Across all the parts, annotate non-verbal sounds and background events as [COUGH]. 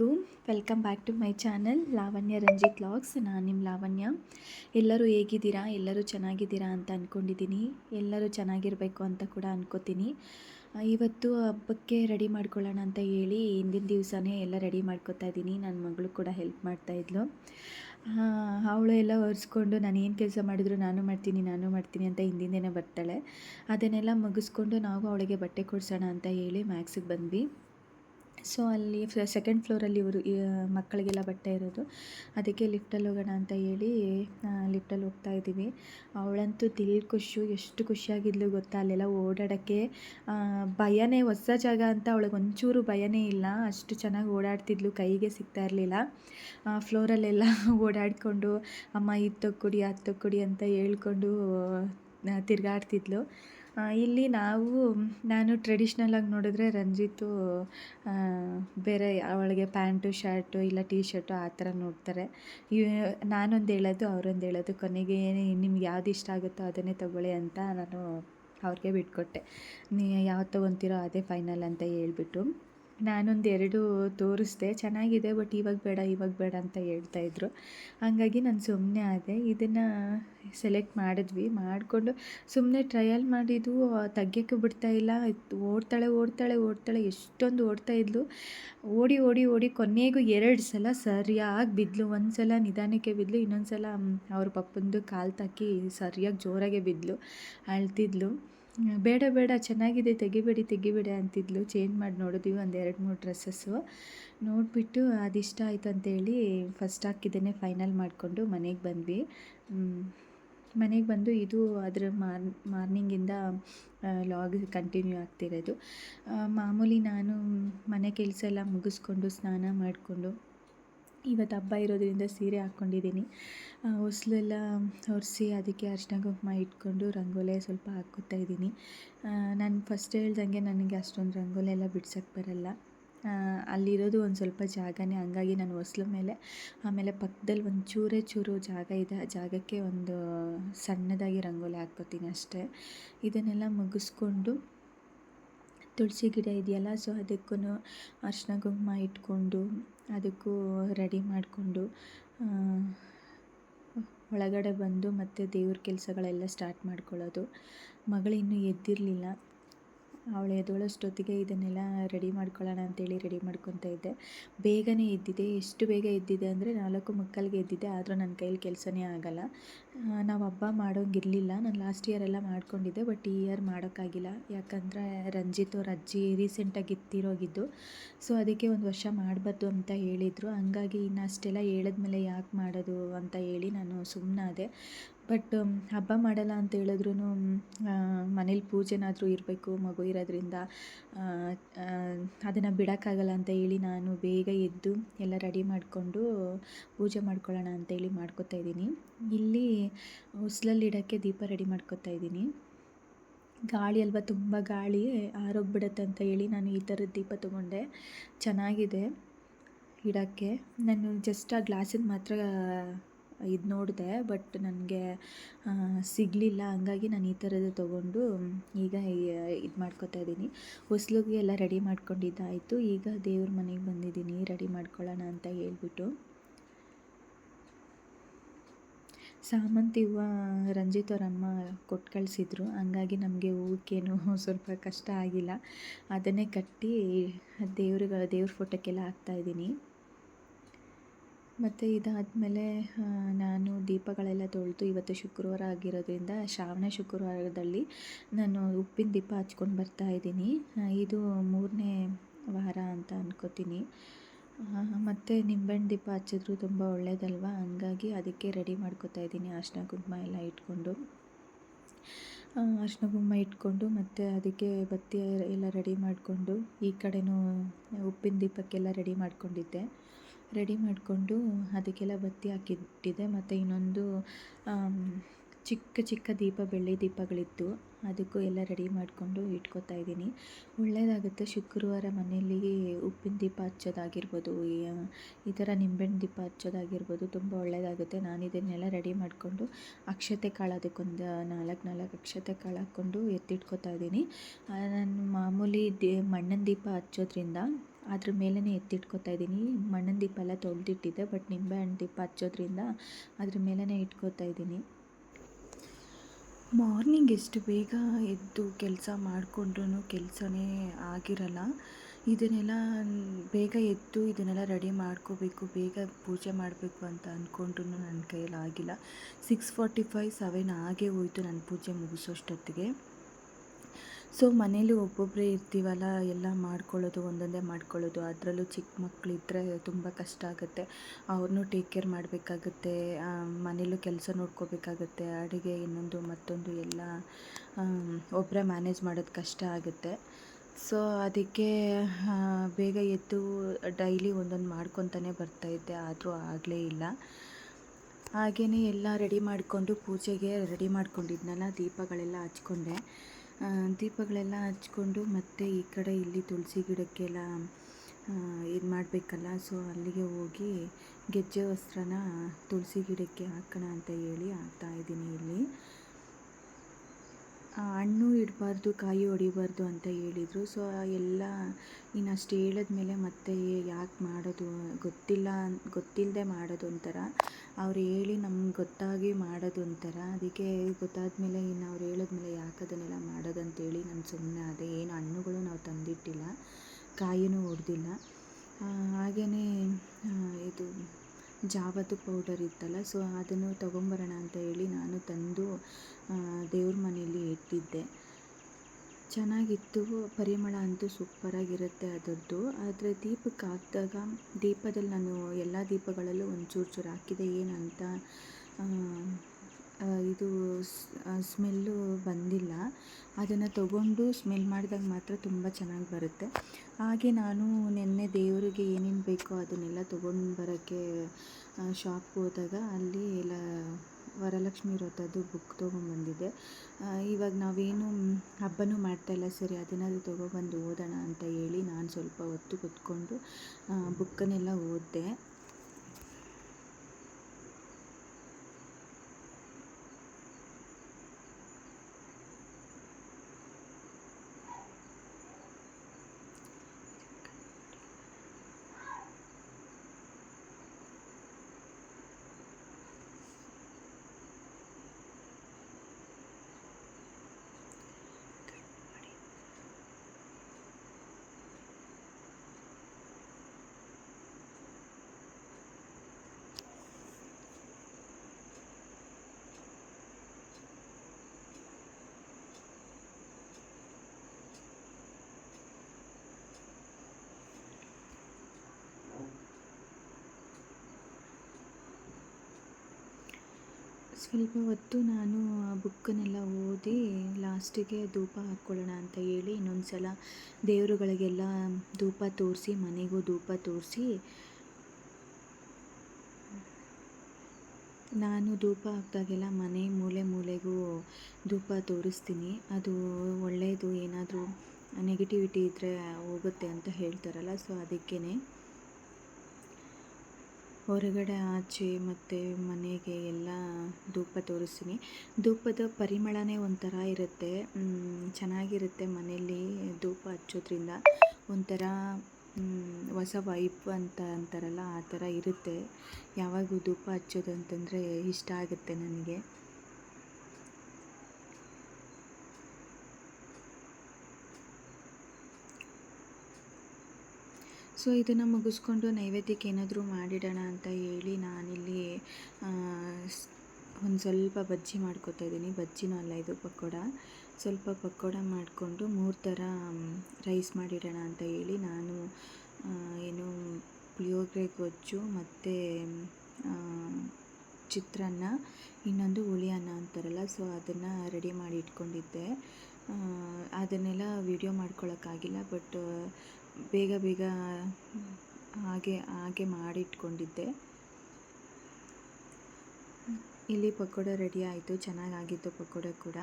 ಎಲ್ಲರಿಗೂ welcome back to my channel Lavanya Ranjith vlogs ನಾನು ನಿಮ್ಮ ಲಾವಣ್ಯ. ಎಲ್ಲರೂ ಹೇಗಿದ್ದೀರಾ? ಎಲ್ಲರೂ ಚೆನ್ನಾಗಿದ್ದೀರಾ ಅಂತ ಅಂದ್ಕೊಂಡಿದ್ದೀನಿ ಎಲ್ಲರೂ ಚೆನ್ನಾಗಿರಬೇಕು ಅಂತ ಕೂಡ ಅಂದ್ಕೋತೀನಿ ಇವತ್ತು ಹಬ್ಬಕ್ಕೆ ರೆಡಿ ಮಾಡ್ಕೊಳ್ಳೋಣ ಅಂತ ಹೇಳಿ ಹಿಂದಿನ ದಿವಸನೇ ಎಲ್ಲ ರೆಡಿ ಮಾಡ್ಕೊತಾ ಇದ್ದೀನಿ. ನನ್ನ ಮಗಳು ಕೂಡ ಹೆಲ್ಪ್ ಮಾಡ್ತಾಯಿದ್ಲು ಅವಳು ಎಲ್ಲ ಒರೆಸ್ಕೊಂಡು ನಾನು ಏನು ಕೆಲಸ ಮಾಡಿದ್ರು ನಾನು ಮಾಡ್ತೀನಿ ನಾನು ಮಾಡ್ತೀನಿ ಅಂತ ಹಿಂದಿಂದೇನೆ ಬರ್ತಾಳೆ. ಅದನ್ನೆಲ್ಲ ಮುಗಿಸ್ಕೊಂಡು ನಾವು ಅವಳಿಗೆ ಬಟ್ಟೆ ಕೊಡಿಸೋಣ ಅಂತ ಹೇಳಿ ಮ್ಯಾಕ್ಸಿಗೆ ಬಂದ್ವಿ. ಸೊ ಅಲ್ಲಿ ಸೆಕೆಂಡ್ ಫ್ಲೋರಲ್ಲಿ ಇವರು ಮಕ್ಕಳಿಗೆಲ್ಲ ಬಟ್ಟೆ ಇರೋದು. ಅದಕ್ಕೆ ಲಿಫ್ಟಲ್ಲಿ ಹೋಗೋಣ ಅಂತ ಹೇಳಿ ಲಿಫ್ಟಲ್ಲಿ ಹೋಗ್ತಾ ಇದ್ದೀವಿ. ಅವಳಂತೂ ದಿಲ್ ಖುಷಿ, ಎಷ್ಟು ಖುಷಿಯಾಗಿದ್ಲು ಗೊತ್ತಾ? ಅಲ್ಲೆಲ್ಲ ಓಡಾಡೋಕ್ಕೆ ಭಯನೇ, ಹೊಸ ಜಾಗ ಅಂತ ಅವಳಿಗೆ ಒಂಚೂರು ಭಯನೇ ಇಲ್ಲ. ಅಷ್ಟು ಚೆನ್ನಾಗಿ ಓಡಾಡ್ತಿದ್ಲು, ಕೈಗೆ ಸಿಗ್ತಾ ಇರಲಿಲ್ಲ. ಫ್ಲೋರಲ್ಲೆಲ್ಲ [LAUGHS] ಓಡಾಡಿಕೊಂಡು, ಅಮ್ಮ, ಇದು ತಕ್ಕೊಡಿ, ಅದು ತಕ್ಕೊಡಿ ಅಂತ ಹೇಳ್ಕೊಂಡು ತಿರುಗಾಡ್ತಿದ್ಲು. ಇಲ್ಲಿ ನಾವು, ನಾನು ಟ್ರೆಡಿಷ್ನಲಾಗಿ ನೋಡಿದ್ರೆ ರಂಜಿತು ಬೇರೆ ಅವಳಿಗೆ ಪ್ಯಾಂಟು, ಶರ್ಟು, ಇಲ್ಲ ಟೀ ಶರ್ಟು ಆ ಥರ ನೋಡ್ತಾರೆ. ಇವ ನಾನೊಂದು ಹೇಳೋದು, ಅವರೊಂದು ಹೇಳೋದು, ಕೊನೆಗೆ ನಿಮ್ಗೆ ಯಾವ್ದು ಇಷ್ಟ ಆಗುತ್ತೋ ಅದನ್ನೇ ತಗೊಳ್ಳಿ ಅಂತ ನಾನು ಅವ್ರಿಗೆ ಬಿಟ್ಕೊಟ್ಟೆ. ನೀ, ಯಾವ್ದು ತೊಗೊತೀರೋ ಅದೇ ಫೈನಲ್ ಅಂತ ಹೇಳ್ಬಿಟ್ಟು. ನಾನೊಂದು ಎರಡು ತೋರಿಸ್ದೆ. ಚೆನ್ನಾಗಿದೆ, ಬಟ್ ಇವಾಗ ಬೇಡ ಇವಾಗ ಬೇಡ ಅಂತ ಹೇಳ್ತಾಯಿದ್ರು ಹಾಗಾಗಿ ನಾನು ಸುಮ್ಮನೆ ಆದೆ. ಇದನ್ನು ಸೆಲೆಕ್ಟ್ ಮಾಡಿದ್ವಿ. ಮಾಡಿಕೊಂಡು ಸುಮ್ಮನೆ ಟ್ರಯಲ್ ಮಾಡಿದ್ದು ಬಿಡ್ತಾ ಇಲ್ಲ. ಓಡ್ತಾಳೆ ಓಡ್ತಾಳೆ ಓಡ್ತಾಳೆ. ಎಷ್ಟೊಂದು ಓಡ್ತಾ ಇದ್ಲು. ಓಡಿ ಓಡಿ ಓಡಿ ಕೊನೆಗೂ ಎರಡು ಸಲ ಸರಿಯಾಗಿ ಬಿದ್ಲು. ಒಂದು ಸಲ ನಿಧಾನಕ್ಕೆ ಬಿದ್ಲು ಇನ್ನೊಂದು ಸಲ ಅವ್ರ ಪಪ್ಪಂದು ಕಾಲು ತಾಕಿ ಸರಿಯಾಗಿ ಜೋರಾಗೆ ಬಿದ್ಲು, ಅಳ್ತಿದ್ಲು. ಬೇಡ ಬೇಡ, ಚೆನ್ನಾಗಿದೆ, ತೆಗಿಬೇಡಿ ತೆಗಿಬೇಡಿ ಅಂತಿದ್ಲು. ಚೇಂಜ್ ಮಾಡಿ ನೋಡಿದ್ವಿ ಒಂದು ಎರಡು ಮೂರು ಡ್ರೆಸ್ಸಸ್ಸು ನೋಡಿಬಿಟ್ಟು ಅದಿಷ್ಟ ಆಯ್ತು ಅಂತೇಳಿ ಫಸ್ಟ್ ಹಾಕಿದ್ದೇನೆ ಫೈನಲ್ ಮಾಡಿಕೊಂಡು ಮನೆಗೆ ಬಂದ್ವಿ. ಮನೆಗೆ ಬಂದು ಇದು ಅದರ ಮಾರ್ ಮಾರ್ನಿಂಗಿಂದ ಲಾಗ್ ಕಂಟಿನ್ಯೂ ಆಗ್ತಿರೋದು. ಮಾಮೂಲಿ ನಾನು ಮನೆ ಕೆಲಸ ಎಲ್ಲ ಮುಗಿಸ್ಕೊಂಡು ಸ್ನಾನ ಮಾಡಿಕೊಂಡು ಇವತ್ತು ಹಬ್ಬ ಇರೋದ್ರಿಂದ ಸೀರೆ ಹಾಕ್ಕೊಂಡಿದ್ದೀನಿ. ಹೊಸಲೆಲ್ಲ ಒರೆಸಿ ಅದಕ್ಕೆ ಅರಿಶಿನ ಕುಂಕುಮ ಇಟ್ಕೊಂಡು ರಂಗೋಲೆ ಸ್ವಲ್ಪ ಹಾಕ್ಕೊತಾ ಇದ್ದೀನಿ. ನಾನು ಫಸ್ಟ್ ಹೇಳ್ದಂಗೆ ನನಗೆ ಅಷ್ಟೊಂದು ರಂಗೋಲಿ ಎಲ್ಲ ಬಿಡ್ಸೋಕ್ಕೆ ಬರಲ್ಲ. ಅಲ್ಲಿರೋದು ಒಂದು ಸ್ವಲ್ಪ ಜಾಗನೇ, ಹಂಗಾಗಿ ನಾನು ಹೊಸ್ಲ ಮೇಲೆ, ಆಮೇಲೆ ಪಕ್ಕದಲ್ಲಿ ಒಂದು ಚೂರೇ ಚೂರು ಜಾಗ ಇದೆ, ಆ ಜಾಗಕ್ಕೆ ಒಂದು ಸಣ್ಣದಾಗಿ ರಂಗೋಲಿ ಹಾಕ್ಕೋತೀನಿ ಅಷ್ಟೇ. ಇದನ್ನೆಲ್ಲ ಮುಗಿಸ್ಕೊಂಡು ತುಳಸಿ ಗಿಡ ಇದೆಯಲ್ಲ ಸೊ ಅದಕ್ಕೂ ಅರಿಶಿನ ಕುಂಕುಮ ಇಟ್ಕೊಂಡು ಅದಕ್ಕೂ ರೆಡಿ ಮಾಡಿಕೊಂಡು ಒಳಗಡೆ ಬಂದು ಮತ್ತೆ ದೇವ್ರ ಕೆಲಸಗಳೆಲ್ಲ ಸ್ಟಾರ್ಟ್ ಮಾಡ್ಕೊಳ್ಳೋದು. ಮಗಳು ಇನ್ನೂ ಎದ್ದಿರಲಿಲ್ಲ. ಅವಳು ಎದ್ದೋಳಷ್ಟೊತ್ತಿಗೆ ಇದನ್ನೆಲ್ಲ ರೆಡಿ ಮಾಡ್ಕೊಳ್ಳೋಣ ಅಂತೇಳಿ ರೆಡಿ ಮಾಡ್ಕೊತಾ ಇದ್ದೆ. ಬೇಗನೆ ಎದ್ದಿದೆ. ಎಷ್ಟು ಬೇಗ ಎದ್ದಿದೆ ಅಂದರೆ ನಾಲ್ಕು ಮಕ್ಕಳಿಗೆ ಎದ್ದಿದೆ. ಆದರೂ ನನ್ನ ಕೈಯಲ್ಲಿ ಕೆಲಸನೇ ಆಗಲ್ಲ. ನಾವು ಹಬ್ಬ ಮಾಡೋಂಗಿರಲಿಲ್ಲ. ನಾನು ಲಾಸ್ಟ್ ಇಯರ್ ಎಲ್ಲ ಮಾಡ್ಕೊಂಡಿದ್ದೆ. ಬಟ್ ಈ ಇಯರ್ ಮಾಡೋಕ್ಕಾಗಿಲ್ಲ. ಯಾಕಂದರೆ ರಂಜಿತ್ ಅವ್ರ ಅಜ್ಜಿ ರೀಸೆಂಟಾಗಿ ಎತ್ತಿರೋಗಿದ್ದು ಸೊ ಅದಕ್ಕೆ ಒಂದು ವರ್ಷ ಮಾಡಬಾರ್ದು ಅಂತ ಹೇಳಿದರು. ಹಂಗಾಗಿ ಇನ್ನು ಅಷ್ಟೆಲ್ಲ ಹೇಳಿದ್ಮೇಲೆ ಯಾಕೆ ಮಾಡೋದು ಅಂತ ಹೇಳಿ ನಾನು ಸುಮ್ಮನಾದೆ ಬಟ್ ಹಬ್ಬ ಮಾಡಲ್ಲ ಅಂತ ಹೇಳಿದ್ರು ಮನೇಲಿ ಪೂಜೆನಾದರೂ ಇರಬೇಕು, ಮಗು ಇರೋದ್ರಿಂದ ಅದನ್ನು ಬಿಡೋಕ್ಕಾಗಲ್ಲ ಅಂತ ಹೇಳಿ ನಾನು ಬೇಗ ಎದ್ದು ಎಲ್ಲ ರೆಡಿ ಮಾಡಿಕೊಂಡು ಪೂಜೆ ಮಾಡ್ಕೊಳ್ಳೋಣ ಅಂತೇಳಿ ಮಾಡ್ಕೊತಾ ಇದ್ದೀನಿ. ಇಲ್ಲಿ ಉಸ್ಲಲ್ಲಿ ಇಡೋಕ್ಕೆ ದೀಪ ರೆಡಿ ಮಾಡ್ಕೋತಾ ಇದ್ದೀನಿ. ಗಾಳಿ ಅಲ್ವಾ, ತುಂಬ ಗಾಳಿ, ಆರೋಗ್ಬಿಡುತ್ತೆ ಅಂತ ಹೇಳಿ ನಾನು ಈ ಥರದ ದೀಪ ತೊಗೊಂಡೆ. ಚೆನ್ನಾಗಿದೆ ಇಡೋಕ್ಕೆ. ನಾನು ಜಸ್ಟ್ ಆ ಗ್ಲಾಸಿಂದ ಮಾತ್ರ ಇದು ನೋಡಿದೆ, ಬಟ್ ನನಗೆ ಸಿಗಲಿಲ್ಲ. ಹಂಗಾಗಿ ನಾನು ಈ ಥರದ್ದು ತೊಗೊಂಡು, ಈಗ ಇದು ಮಾಡ್ಕೊತಾ ಇದ್ದೀನಿ ಹೊಸ್ಲಿಗೆ ಎಲ್ಲ ರೆಡಿ ಮಾಡ್ಕೊಂಡಿದ್ದಾಯಿತು. ಈಗ ದೇವ್ರ ಮನೆಗೆ ಬಂದಿದ್ದೀನಿ ರೆಡಿ ಮಾಡ್ಕೊಳ್ಳೋಣ ಅಂತ ಹೇಳ್ಬಿಟ್ಟು. ಸಾಮಂತಿ ಹೂವು ರಂಜಿತ್ ಅವರಮ್ಮ ಕೊಟ್ಟು ಕಳಿಸಿದ್ರು. ಹಂಗಾಗಿ ನಮಗೆ ಹೂವಕ್ಕೇನು [LAUGHS] ಸ್ವಲ್ಪ ಕಷ್ಟ ಆಗಿಲ್ಲ. ಅದನ್ನೇ ಕಟ್ಟಿ ದೇವ್ರಿಗೆ, ದೇವ್ರ ಫೋಟೋಕ್ಕೆಲ್ಲ ಹಾಕ್ತಾಯಿದ್ದೀನಿ ಮತ್ತು ಇದಾದಮೇಲೆ ನಾನು ದೀಪಗಳೆಲ್ಲ ತೊಳೆದು ಇವತ್ತು ಶುಕ್ರವಾರ ಆಗಿರೋದ್ರಿಂದ ಶ್ರಾವಣ ಶುಕ್ರವಾರದಲ್ಲಿ ನಾನು ಉಪ್ಪಿನ ದೀಪ ಹಚ್ಕೊಂಡು ಬರ್ತಾ ಇದ್ದೀನಿ. ಇದು ಮೂರನೇ ವಾರ ಅಂತ ಅಂದ್ಕೋತೀನಿ ಮತ್ತು ನಿಂಬೆಹಣ್ಣು ದೀಪ ಹಚ್ಚಿದ್ರು ತುಂಬ ಒಳ್ಳೇದಲ್ವಾ? ಹಂಗಾಗಿ ಅದಕ್ಕೆ ರೆಡಿ ಮಾಡ್ಕೋತಾ ಇದ್ದೀನಿ ಅರ್ಶಿನ ಕುಂಕುಮ ಎಲ್ಲ ಇಟ್ಕೊಂಡು. ಅರ್ಶಿನ ಕುಂಕುಮ ಇಟ್ಕೊಂಡು ಮತ್ತು ಅದಕ್ಕೆ ಬತ್ತಿ ಎಲ್ಲ ರೆಡಿ ಮಾಡಿಕೊಂಡು, ಈ ಕಡೆಯೂ ಉಪ್ಪಿನ ದೀಪಕ್ಕೆಲ್ಲ ರೆಡಿ ಮಾಡ್ಕೊಂಡಿದ್ದೆ. ರೆಡಿ ಮಾಡಿಕೊಂಡು ಅದಕ್ಕೆಲ್ಲ ಬತ್ತಿ ಹಾಕಿಟ್ಟಿದ್ದೆ. ಮತ್ತು ಇನ್ನೊಂದು ಚಿಕ್ಕ ಚಿಕ್ಕ ದೀಪ, ಬೆಳ್ಳಿ ದೀಪಗಳಿತ್ತು. ಅದಕ್ಕೂ ಎಲ್ಲ ರೆಡಿ ಮಾಡಿಕೊಂಡು ಇಟ್ಕೊತಾ ಇದ್ದೀನಿ. ಒಳ್ಳೆಯದಾಗುತ್ತೆ ಶುಕ್ರವಾರ ಮನೆಯಲ್ಲಿ ಉಪ್ಪಿನ ದೀಪ ಹಚ್ಚೋದಾಗಿರ್ಬೋದು, ಈ- ಥರ ನಿಂಬೆಹಣ್ಣು ದೀಪ ಹಚ್ಚೋದಾಗಿರ್ಬೋದು ತುಂಬ ಒಳ್ಳೆಯದಾಗುತ್ತೆ ನಾನು ಇದನ್ನೆಲ್ಲ ರೆಡಿ ಮಾಡಿಕೊಂಡು ಅಕ್ಷತೆ ಕಾಳು ಅದಕ್ಕೊಂದು ನಾಲ್ಕು ನಾಲ್ಕು ಅಕ್ಷತೆ ಕಾಳು ಹಾಕ್ಕೊಂಡು ಎತ್ತಿಟ್ಕೊತಾ ಇದ್ದೀನಿ. ನಾನು ಮಾಮೂಲಿ ದೇ, ಮಣ್ಣಿನ ದೀಪ ಹಚ್ಚೋದ್ರಿಂದ ಅದ್ರ ಮೇಲೇ ಎತ್ತಿಟ್ಕೋತಾ ಇದ್ದೀನಿ. ಮಣ್ಣಿನ ದೀಪ ಎಲ್ಲ ತೊಳೆದಿಟ್ಟಿದ್ದೆ ಬಟ್ ನಿಂಬೆ ಹಣ್ಣು ದೀಪ ಹಚ್ಚೋದ್ರಿಂದ ಅದ್ರ ಮೇಲೇ ಇಟ್ಕೋತಾ ಇದ್ದೀನಿ. ಮಾರ್ನಿಂಗ್ ಎಷ್ಟು ಬೇಗ ಎದ್ದು ಕೆಲಸ ಮಾಡಿಕೊಂಡ್ರೂ ಕೆಲಸನೇ ಆಗಿರಲ್ಲ. ಇದನ್ನೆಲ್ಲ ಬೇಗ ಎದ್ದು ಇದನ್ನೆಲ್ಲ ರೆಡಿ ಮಾಡ್ಕೋಬೇಕು, ಬೇಗ ಪೂಜೆ ಮಾಡಬೇಕು ಅಂತ ಅಂದ್ಕೊಂಡ್ರೂ ನನ್ನ ಕೈಯಲ್ಲಿ ಆಗಿಲ್ಲ. ಸಿಕ್ಸ್ ಫಾರ್ಟಿ ಫೈವ್ ಸೆವೆನ್ ಆಗೇ ಹೋಯ್ತು ನಾನು ಪೂಜೆ ಮುಗಿಸೋಷ್ಟೊತ್ತಿಗೆ. ಸೊ ಮನೇಲಿ ಒಬ್ಬೊಬ್ಬರೇ ಇರ್ತೀವಲ್ಲ, ಎಲ್ಲ ಮಾಡ್ಕೊಳ್ಳೋದು ಒಂದೊಂದೇ ಮಾಡ್ಕೊಳ್ಳೋದು. ಅದರಲ್ಲೂ ಚಿಕ್ಕ ಮಕ್ಕಳಿದ್ರೆ ತುಂಬ ಕಷ್ಟ ಆಗುತ್ತೆ. ಅವ್ರನ್ನೂ ಟೇಕ್ ಕೇರ್ ಮಾಡಬೇಕಾಗುತ್ತೆ. ಮನೇಲೂ ಕೆಲಸ ನೋಡ್ಕೋಬೇಕಾಗುತ್ತೆ. ಅಡುಗೆ ಇನ್ನೊಂದು ಮತ್ತೊಂದು ಎಲ್ಲ ಒಬ್ಬರೇ ಮ್ಯಾನೇಜ್ ಮಾಡೋದು ಕಷ್ಟ ಆಗುತ್ತೆ. ಸೊ ಅದಕ್ಕೆ ಬೇಗ ಎದ್ದು ಡೈಲಿ ಒಂದೊಂದು ಮಾಡ್ಕೊತಾನೆ ಬರ್ತಾಯಿದ್ದೆ ಆದರೂ ಆಗಲೇ ಇಲ್ಲ. ಹಾಗೆಯೇ ಎಲ್ಲ ರೆಡಿ ಮಾಡಿಕೊಂಡು ಪೂಜೆಗೆ ರೆಡಿ ಮಾಡ್ಕೊಂಡಿದ್ನಲ್ಲ, ದೀಪಗಳೆಲ್ಲ ಹಚ್ಕೊಂಡೆ. ದೀಪಗಳೆಲ್ಲ ಹಚ್ಕೊಂಡು ಮತ್ತೆ ಈ ಕಡೆ ಇಲ್ಲಿ ತುಳಸಿ ಗಿಡಕ್ಕೆಲ್ಲ ಇದು ಮಾಡಬೇಕಲ್ಲ ಸೊ ಅಲ್ಲಿಗೆ ಹೋಗಿ ಗೆಜ್ಜೆ ವಸ್ತ್ರನ ತುಳಸಿ ಗಿಡಕ್ಕೆ ಹಾಕೋಣ ಅಂತ ಹೇಳಿ ಹಾಕ್ತಾಯಿದ್ದೀನಿ ಇಲ್ಲಿ. ಹಣ್ಣು ಇಡಬಾರ್ದು, ಕಾಯಿ ಹೊಡಿಬಾರ್ದು ಅಂತ ಹೇಳಿದರು. ಸೊ ಎಲ್ಲ ಇನ್ನು ಅಷ್ಟು ಹೇಳಿದ್ಮೇಲೆ ಮತ್ತೆ ಯಾಕೆ ಮಾಡೋದು ಗೊತ್ತಿಲ್ಲ ಗೊತ್ತಿಲ್ಲದೆ ಮಾಡೋದು ಒಂಥರ. ಅವ್ರು ಹೇಳಿ ನಮ್ಗೆ ಗೊತ್ತಾಗಿ ಮಾಡೋದು ಒಂಥರ. ಅದಕ್ಕೆ ಗೊತ್ತಾದ್ಮೇಲೆ ಇನ್ನು ಅವ್ರು ಹೇಳಿದ್ಮೇಲೆ ಯಾಕೆ ಅದನ್ನೆಲ್ಲ ಮಾಡೋದಂತೇಳಿ ನಾನು ಸುಮ್ಮನೆ ಅದೇ ಏನು ಹಣ್ಣುಗಳು ನಾವು ತಂದಿಟ್ಟಿಲ್ಲ. ಕಾಯಿನೂ ಹೊಡೆದಿಲ್ಲ ಹಾಗೆಯೇ ಇದು ಜಾವತ್ತು ಪೌಡರ್ ಇತ್ತಲ್ಲ, ಸೊ ಅದನ್ನು ತೊಗೊಂಬರೋಣ ಅಂತ ಹೇಳಿ ನಾನು ತಂದು ದೇವ್ರ ಮನೆಯಲ್ಲಿ ಇಟ್ಟಿದ್ದೆ ಚೆನ್ನಾಗಿತ್ತು. ಪರಿಮಳ ಅಂತೂ ಸೂಪರಾಗಿರುತ್ತೆ ಅದರದ್ದು. ಆದರೆ ದೀಪಕ್ಕೆ ಹಾಕಿದಾಗ, ದೀಪದಲ್ಲಿ ನಾನು ಎಲ್ಲ ದೀಪಗಳಲ್ಲೂ ಒಂಚೂರು ಚೂರು ಹಾಕಿದೆ. ಏನಂತ ಇದು ಸ್ಮೆಲ್ಲು ಬಂದಿಲ್ಲ. ಅದನ್ನು ತಗೊಂಡು ಸ್ಮೆಲ್ ಮಾಡಿದಾಗ ಮಾತ್ರ ತುಂಬ ಚೆನ್ನಾಗಿ ಬರುತ್ತೆ. ಹಾಗೆ ನಾನು ನಿನ್ನೆ ದೇವರಿಗೆ ಏನೇನು ಬೇಕೋ ಅದನ್ನೆಲ್ಲ ತೊಗೊಂಡು ಬರೋಕ್ಕೆ ಶಾಪ್ಗೆ ಹೋದಾಗ ಅಲ್ಲಿ ಎಲ್ಲ ವರಲಕ್ಷ್ಮಿ ವ್ರತದ್ದು ಬುಕ್ ತೊಗೊಂಬಂದಿದ್ದೆ ಇವಾಗ ನಾವೇನು ಹಬ್ಬನೂ ಮಾಡ್ತಾಯಿಲ್ಲ, ಸರಿ ಅದನ್ನಾದರೂ ತೊಗೊಬಂದು ಓದೋಣ ಅಂತ ಹೇಳಿ ನಾನು ಸ್ವಲ್ಪ ಹೊತ್ತು ಕೂತ್ಕೊಂಡು ಬುಕ್ಕನ್ನೆಲ್ಲ ಓದಿದೆ. ಸ್ವಲ್ಪ ಹೊತ್ತು ನಾನು ಆ ಬುಕ್ಕನ್ನೆಲ್ಲ ಓದಿ ಲಾಸ್ಟಿಗೆ ಧೂಪ ಹಾಕ್ಕೊಳ್ಳೋಣ ಅಂತ ಹೇಳಿ ಇನ್ನೊಂದು ಸಲ ದೇವರುಗಳಿಗೆಲ್ಲ ಧೂಪ ತೋರಿಸಿ, ಮನೆಗೂ ಧೂಪ ತೋರಿಸಿ, ನಾನು ಧೂಪ ಹಾಕಿದಾಗೆಲ್ಲ ಮನೆ ಮೂಲೆ ಮೂಲೆಗೂ ಧೂಪ ತೋರಿಸ್ತೀನಿ. ಅದು ಒಳ್ಳೆಯದು ಏನಾದರೂ ನೆಗೆಟಿವಿಟಿ ಇದ್ದರೆ ಹೋಗುತ್ತೆ ಅಂತ ಹೇಳ್ತಾರಲ್ಲ ಸೊ ಅದಕ್ಕೇ ಹೊರಗಡೆ ಆಚೆ ಮತ್ತು ಮನೆಗೆ ಎಲ್ಲ ಧೂಪ ತೋರಿಸ್ತೀನಿ. ಧೂಪದ ಪರಿಮಳನೇ ಒಂಥರ ಇರುತ್ತೆ. ಚೆನ್ನಾಗಿರುತ್ತೆ ಮನೆಯಲ್ಲಿ ಧೂಪ ಹಚ್ಚೋದ್ರಿಂದ. ಒಂಥರ ಹೊಸ ವೈಬ್ ಅಂತ ಅಂತಾರಲ್ಲ, ಆ ಥರ ಇರುತ್ತೆ. ಯಾವಾಗೂ ಧೂಪ ಹಚ್ಚೋದು ಅಂತಂದರೆ ಇಷ್ಟ ಆಗುತ್ತೆ ನನಗೆ. ಸೊ ಇದನ್ನು ಮುಗಿಸ್ಕೊಂಡು ನೈವೇದ್ಯಕ್ಕೆ ಏನಾದರೂ ಮಾಡಿಡೋಣ ಅಂತ ಹೇಳಿ ನಾನಿಲ್ಲಿ ಒಂದು ಸ್ವಲ್ಪ ಬಜ್ಜಿ ಮಾಡ್ಕೊತಾ ಇದ್ದೀನಿ. ಬಜ್ಜಿನೂ ಅಲ್ಲ ಇದು, ಪಕೋಡ. ಸ್ವಲ್ಪ ಪಕೋಡ ಮಾಡಿಕೊಂಡು ಮೂರು ಥರ ರೈಸ್ ಮಾಡಿಡೋಣ ಅಂತ ಹೇಳಿ ನಾನು ಏನು ಪುಳಿಯೋಗರೆ, ಗೊಜ್ಜು ಮತ್ತು ಚಿತ್ರಾನ್ನ, ಇನ್ನೊಂದು ಹುಳಿ ಅನ್ನ ಅಂತಾರಲ್ಲ, ಸೊ ಅದನ್ನು ರೆಡಿ ಮಾಡಿ ಇಟ್ಕೊಂಡಿದ್ದೆ. ಅದನ್ನೆಲ್ಲ ವಿಡಿಯೋ ಮಾಡ್ಕೊಳ್ಳೋಕ್ಕಾಗಿಲ್ಲ ಬಟ್ ಬೇಗ ಬೇಗ ಹಾಗೆ ಹಾಗೆ ಮಾಡಿಟ್ಕೊಂಡಿದ್ದೆ. ಇಲ್ಲಿ ಪಕೋಡ ರೆಡಿ ಆಯಿತು, ಚೆನ್ನಾಗಾಗಿತ್ತು ಪಕೋಡ ಕೂಡ.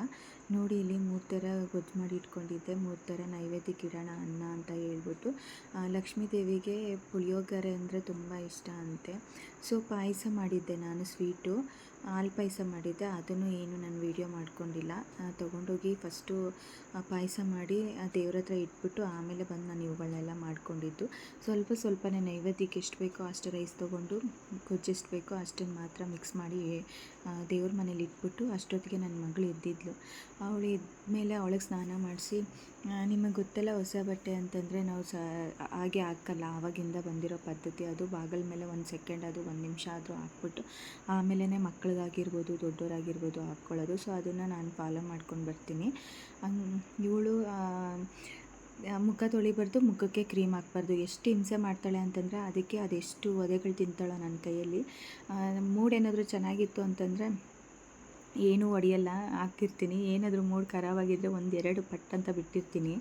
ನೋಡಿ, ಇಲ್ಲಿ ಮೂರು ಥರ ಗೊಜ್ಜು ಮಾಡಿ ಇಟ್ಕೊಂಡಿದ್ದೆ ಮೂರು ಥರ ನೈವೇದ್ಯಕ್ಕೆ ಇಡೋಣ ಅನ್ನ ಅಂತ ಹೇಳ್ಬಿಟ್ಟು. ಲಕ್ಷ್ಮೀ ದೇವಿಗೆ ಪುಳಿಯೋಗರೆ ಅಂದರೆ ತುಂಬ ಇಷ್ಟ ಅಂತೆ. ಸೊ ಪಾಯಸ ಮಾಡಿದ್ದೆ ನಾನು ಸ್ವೀಟು ಹಾಲು ಪಾಯಸ ಮಾಡಿದ್ದೆ, ಅದನ್ನು ಏನು ನಾನು ವೀಡಿಯೋ ಮಾಡ್ಕೊಂಡಿಲ್ಲ. ತೊಗೊಂಡೋಗಿ ಫಸ್ಟು ಪಾಯಸ ಮಾಡಿ ದೇವ್ರ ಹತ್ರ ಇಟ್ಬಿಟ್ಟು ಆಮೇಲೆ ಬಂದು ನಾನು ಇವುಗಳನ್ನೆಲ್ಲ ಮಾಡ್ಕೊಂಡಿದ್ದು. ಸ್ವಲ್ಪ ಸ್ವಲ್ಪನೇ ನೈವೇದ್ಯಕ್ಕೆ ಎಷ್ಟು ಬೇಕೋ ಅಷ್ಟು ರೈಸ್ ತೊಗೊಂಡು, ಗೊಜ್ಜು ಎಷ್ಟು ಬೇಕೋ ಅಷ್ಟನ್ನು ಮಾತ್ರ ಮಿಕ್ಸ್ ಮಾಡಿ ದೇವ್ರ ಮನೇಲಿ ಇಟ್ಬಿಟ್ಟು ಅಷ್ಟೊತ್ತಿಗೆ ನನ್ನ ಮಗಳು ಎದ್ದಿದ್ಲು. ಅವಳು ಎದ್ಮೇಲೆ ಅವಳಿಗೆ ಸ್ನಾನ ಮಾಡಿಸಿ ನಿಮಗೆ ಗೊತ್ತಲ್ಲ ಹೊಸ ಬಟ್ಟೆ ಅಂತಂದರೆ ನಾವು ಸ ಹಾಗೆ ಹಾಕಲ್ಲ, ಆವಾಗಿಂದ ಬಂದಿರೋ ಪದ್ಧತಿ ಅದು. ಬಾಗಿಲ ಮೇಲೆ ಒಂದು ಸೆಕೆಂಡ್ ಅದು, ಒಂದು ನಿಮಿಷ ಆದರೂ ಹಾಕ್ಬಿಟ್ಟು ಆಮೇಲೆ ಮಕ್ಕಳಿಗಾಗಿರ್ಬೋದು ದೊಡ್ಡವರಾಗಿರ್ಬೋದು ಹಾಕ್ಕೊಳ್ಳೋದು ಸೊ ಅದನ್ನು ನಾನು ಫಾಲೋ ಮಾಡ್ಕೊಂಡು ಬರ್ತೀನಿ. ಇವಳು ಮುಖ ತೊಳಿಬಾರ್ದು, ಮುಖಕ್ಕೆ ಕ್ರೀಮ್ ಹಾಕ್ಬಾರ್ದು. ಎಷ್ಟು ಹಿಂಸೆ ಮಾಡ್ತಾಳೆ ಅಂತಂದರೆ ಅದಕ್ಕೆ ಅದೆಷ್ಟು ಒದೆಗಳು ತಿಂತಾಳೋ ನನ್ನ ಕೈಯಲ್ಲಿ. ಮೂಡ್ ಏನಾದರೂ ಚೆನ್ನಾಗಿತ್ತು ಅಂತಂದರೆ ಏನೂ ಒಡೆಯಲ್ಲ ಹಾಕಿರ್ತೀನಿ ಏನಾದರೂ ಮೂಡ್ ಖರಾಬಾಗಿದ್ದರೆ ಒಂದೆರಡು ಪಟ್ ಅಂತ ಬಿಟ್ಟಿರ್ತೀನಿ.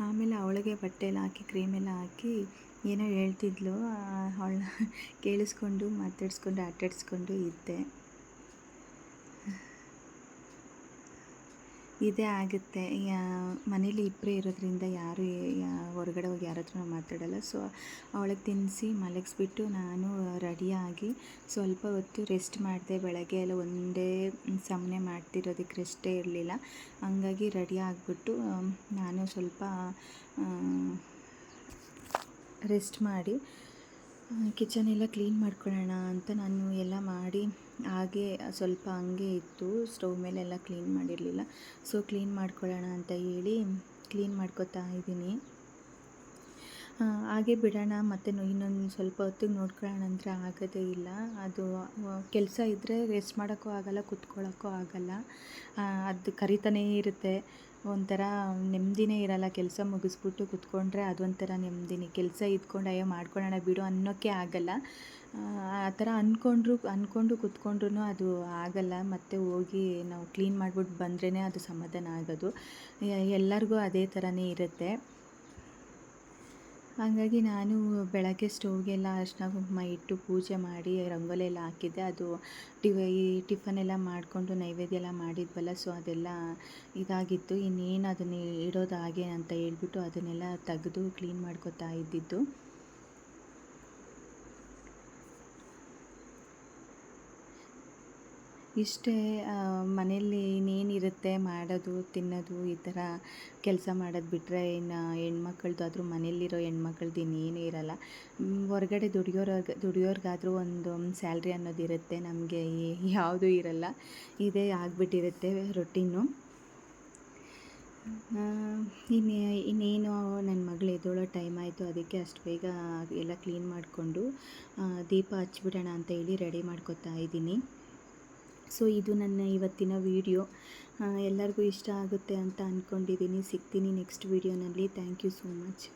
ಆಮೇಲೆ ಅವಳಿಗೆ ಬಟ್ಟೆ ಎಲ್ಲ ಹಾಕಿ, ಕ್ರೀಮೆಲ್ಲ ಹಾಕಿ ಏನೋ ಹೇಳ್ತಿದ್ಲು. ಅವಳನ್ನ ಕೇಳಿಸ್ಕೊಂಡು ಮಾತಾಡಿಸ್ಕೊಂಡು ಆಟಾಡಿಸ್ಕೊಂಡು ಇದ್ದೆ. ಇದೇ ಆಗುತ್ತೆ. ಮನೇಲಿ ಇಬ್ಬರೇ ಇರೋದ್ರಿಂದ ಯಾರು ಹೊರಗಡೆ ಹೋಗಿ ಯಾರ ಹತ್ರನೂ ಮಾತಾಡಲ್ಲ. ಸೊ, ಅವಳಿಗೆ ತಿನ್ನಿಸಿ ಮಲಗಿಸ್ಬಿಟ್ಟು ನಾನು ರೆಡಿಯಾಗಿ ಸ್ವಲ್ಪ ಹೊತ್ತು ರೆಸ್ಟ್ ಮಾಡಿದೆ. ಬೆಳಗ್ಗೆ ಎಲ್ಲ ಒಂದೇ ಸಮನೆ ಮಾಡ್ತಿರೋದಕ್ಕೆ ರೆಸ್ಟೇ ಇರಲಿಲ್ಲ. ಹಂಗಾಗಿ ರೆಡಿ ಆಗಿಬಿಟ್ಟು ನಾನು ಸ್ವಲ್ಪ ರೆಸ್ಟ್ ಮಾಡಿ ಕಿಚನ್ ಎಲ್ಲ ಕ್ಲೀನ್ ಮಾಡ್ಕೊಳ್ಳೋಣ ಅಂತ ನಾನು ಎಲ್ಲ ಮಾಡಿ ಹಾಗೆ ಸ್ವಲ್ಪ ಹಂಗೆ ಇತ್ತು. ಸ್ಟವ್ ಮೇಲೆಲ್ಲ ಕ್ಲೀನ್ ಮಾಡಿರಲಿಲ್ಲ. ಸೊ ಕ್ಲೀನ್ ಮಾಡ್ಕೊಳ್ಳೋಣ ಅಂತ ಹೇಳಿ ಕ್ಲೀನ್ ಮಾಡ್ಕೋತಾ ಇದ್ದೀನಿ. ಹಾಗೆ ಬಿಡೋಣ, ಮತ್ತು ಇನ್ನೊಂದು ಸ್ವಲ್ಪ ಹೊತ್ತಿಗೆ ನೋಡ್ಕೊಳ್ಳೋಣ ಅಂದರೆ ಆಗೋದೇ ಇಲ್ಲ. ಅದು ಕೆಲಸ ಇದ್ದರೆ ರೆಸ್ಟ್ ಮಾಡೋಕ್ಕೂ ಆಗೋಲ್ಲ, ಕುತ್ಕೊಳ್ಳೋಕ್ಕೂ ಆಗೋಲ್ಲ. ಅದು ಕರಿತಾನೇ ಇರುತ್ತೆ. ಒಂಥರ ನೆಮ್ಮದಿನೇ ಇರಲ್ಲ, ಕೆಲಸ ಮುಗಿಸ್ಬಿಟ್ಟು ಕುತ್ಕೊಂಡ್ರೆ ಅದೊಂಥರ ನೆಮ್ಮದಿನೇ. ಕೆಲಸ ಇದ್ಕೊಂಡು ಅಯ್ಯೋ ಮಾಡ್ಕೊಳ್ಳೋಣ ಬಿಡು ಅನ್ನೋಕ್ಕೆ ಆಗಲ್ಲ. ಆ ಥರ ಅಂದ್ಕೊಂಡ್ರು ಅಂದ್ಕೊಂಡು ಕುತ್ಕೊಂಡ್ರು ಅದು ಆಗಲ್ಲ. ಮತ್ತು ಹೋಗಿ ನಾವು ಕ್ಲೀನ್ ಮಾಡ್ಬಿಟ್ಟು ಬಂದ್ರೇ ಅದು ಸಮಾಧಾನ ಆಗೋದು. ಎಲ್ಲರಿಗೂ ಅದೇ ಥರನೇ ಇರುತ್ತೆ. ಹಾಗಾಗಿ ನಾನು ಬೆಳಗ್ಗೆ ಸ್ಟೋವ್ಗೆಲ್ಲ ಅರಿಶಿನ ಕುಂಕುಮ ಇಟ್ಟು ಪೂಜೆ ಮಾಡಿ ರಂಗೋಲಿ ಎಲ್ಲ ಹಾಕಿದ್ದೆ. ಅದು ಟಿವ, ಈ ಟಿಫನ್ ಎಲ್ಲ ಮಾಡಿಕೊಂಡು ನೈವೇದ್ಯ ಎಲ್ಲ ಮಾಡಿದ್ವಲ್ಲ, ಸೊ ಅದೆಲ್ಲ ಇದಾಗಿತ್ತು. ಇನ್ನೇನು ಅದನ್ನ ಇಡೋದು ಹಾಗೆ ಅಂತ ಹೇಳ್ಬಿಟ್ಟು ಅದನ್ನೆಲ್ಲ ತೆಗೆದು ಕ್ಲೀನ್ ಮಾಡ್ಕೊತಾ ಇದ್ದಿದ್ದು. ಇಷ್ಟೇ ಮನೆಯಲ್ಲಿ ಇನ್ನೇನಿರುತ್ತೆ ಮಾಡೋದು, ತಿನ್ನೋದು, ಈ ಥರ ಕೆಲಸ ಮಾಡೋದು ಬಿಟ್ಟರೆ ಇನ್ನು ಹೆಣ್ಮಕ್ಳದ್ದು ಆದರೂ ಮನೆಯಲ್ಲಿರೋ ಹೆಣ್ಮಕ್ಳದ್ದು ಇನ್ನೇನು ಇರೋಲ್ಲ. ಹೊರಗಡೆ ದುಡಿಯೋರ್ಗೆ, ದುಡಿಯೋರ್ಗಾದರೂ ಒಂದು ಸ್ಯಾಲ್ರಿ ಅನ್ನೋದು ಇರುತ್ತೆ, ನಮಗೆ ಯಾವುದೂ ಇರಲ್ಲ. ಇದೇ ಆಗಿಬಿಟ್ಟಿರುತ್ತೆ ರೊಟೀನು ಇನ್ನೇ, ಇನ್ನೇನು ನನ್ನ ಮಗಳು ಎದ್ದೋಳೋ ಟೈಮ್ ಆಯಿತು, ಅದಕ್ಕೆ ಅಷ್ಟು ಬೇಗ ಎಲ್ಲ ಕ್ಲೀನ್ ಮಾಡಿಕೊಂಡು ದೀಪ ಹಚ್ಬಿಡೋಣ ಅಂತ ಹೇಳಿ ರೆಡಿ ಮಾಡ್ಕೊತಾ ಇದ್ದೀನಿ. ಸೊ ಇದು ನನ್ನ ಇವತ್ತಿನ ವಿಡಿಯೋ. ಎಲ್ಲರಿಗೂ ಇಷ್ಟ ಆಗುತ್ತೆ ಅಂತ ಅಂದ್ಕೊಂಡಿದ್ದೀನಿ ಸಿಗ್ತೀನಿ next ವೀಡಿಯೋನಲ್ಲಿ. Thank you so much.